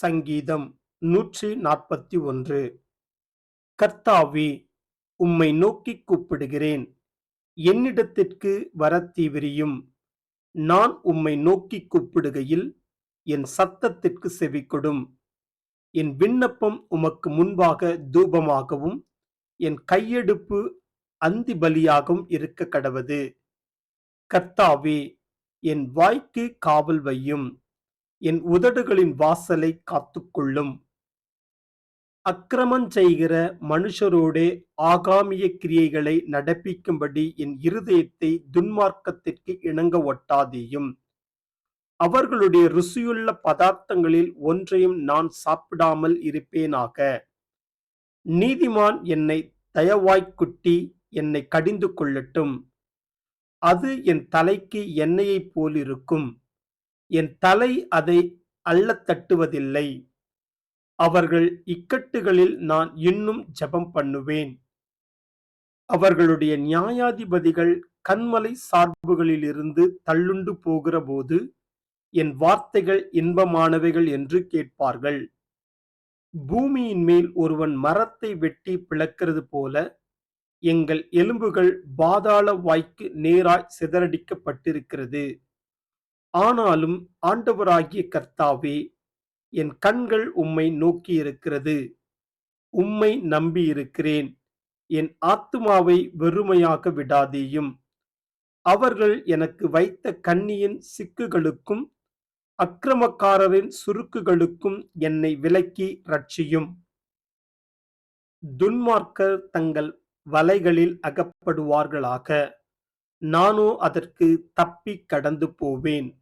சங்கீதம் நூற்றி நாற்பத்தி ஒன்று. கர்த்தாவே உம்மை நோக்கிக் கூப்பிடுகிறேன். என்னிடத்திற்கு வரத்தீவிரியும். நான் உம்மை நோக்கி கூப்பிடுகையில் என் சத்தத்திற்கு செவிக்கொடும் என் விண்ணப்பம் உமக்கு முன்பாக தூபமாகவும் என் கையெடுப்பு அந்தி பலியாகவும் இருக்க கடவது கர்த்தாவே என் வாய்க்கு காவல் வையும். என் உதடுகளின் வாசலை காத்துக்கொள்ளும். அக்கிரமம் செய்கிற மனுஷரோடே ஆகாமிய கிரியைகளை நடப்பிக்கும்படி என் இருதயத்தை துன்மார்க்கத்திற்கு இணங்க ஒட்டாதேயும். அவர்களுடைய ருசியுள்ள பதார்த்தங்களில் ஒன்றையும் நான் சாப்பிடாமல் இருப்பேனாக. நீதிமான் என்னை தயவாய்க்குட்டி என்னை கடிந்து கொள்ளட்டும். அது என் தலைக்கு எண்ணெயைப் போலிருக்கும். என் தலை அதை அள்ளத் தட்டுவதில்லை. அவர்கள் இக்கட்டுகளில் நான் இன்னும் ஜெபம் பண்ணுவேன். அவர்களுடைய நியாயாதிபதிகள் கண்மலை சார்புகளிலிருந்து தள்ளுண்டு போகிறபோது என் வார்த்தைகள் இன்பமானவைகள் என்று கேட்பார்கள். பூமியின் மேல் ஒருவன் மரத்தை வெட்டி பிளக்கிறது போல எங்கள் எலும்புகள் பாதாள வாய்க்கு நேராய் சிதறடிக்கப்பட்டிருக்கிறது. ஆனாலும் ஆண்டவராகிய கர்த்தாவே என் கண்கள் உம்மை நோக்கியிருக்கிறது. உம்மை நம்பியிருக்கிறேன். என் ஆத்துமாவை வெறுமையாக விடாதேயும். அவர்கள் எனக்கு வைத்த கண்ணியின் சிக்குகளுக்கும் அக்கிரமக்காரரின் சுருக்குகளுக்கும் என்னை விலக்கி ரட்சியும் துன்மார்க்கர் தங்கள் வலைகளில் அகப்படுவார்களாக. நானோ அதற்கு தப்பி கடந்து போவேன்.